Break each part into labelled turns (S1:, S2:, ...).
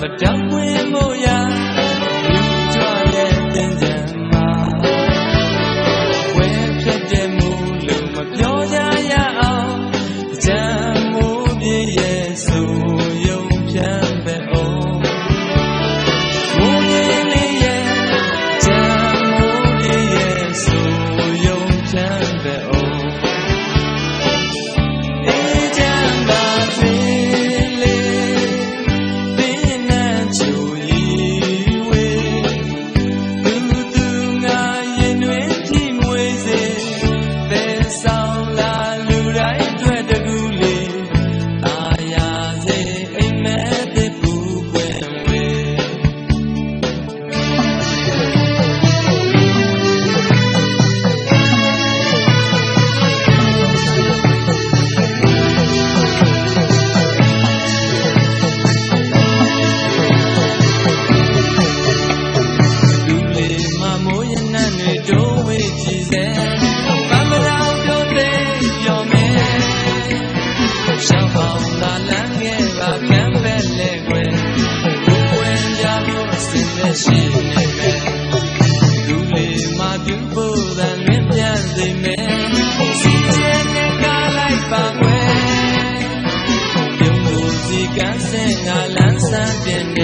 S1: မတံဝင်မို့ရာ ရှိနေမယ်လူလေးမတူဖို့တန်မြင်ပြန်စေမယ်စီချဲနဲ့ကားလိုက်ပါမယ်ပြုံးမှုစီကန်းစင်ငါလန်းဆန်းပြနေ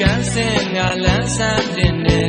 S1: ကန်းစင်ငါလန်းဆန်းတင်နေ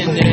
S1: in